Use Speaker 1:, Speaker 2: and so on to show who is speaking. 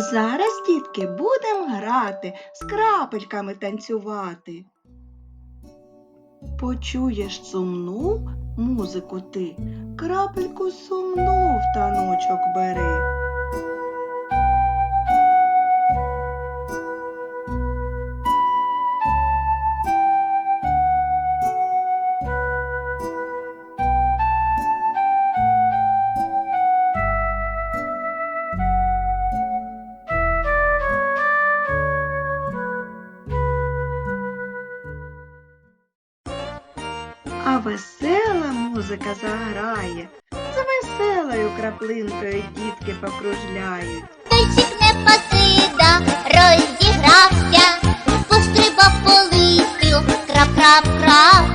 Speaker 1: Зараз, дітки, будемо грати, з крапельками танцювати. Почуєш сумну музику ти, крапельку сумну в таночок бери. А весела музика заграє, за веселою краплинкою дітки покружляють.
Speaker 2: Тайчик не покида, розігрався, пострибав по листю, крап-крап-крап,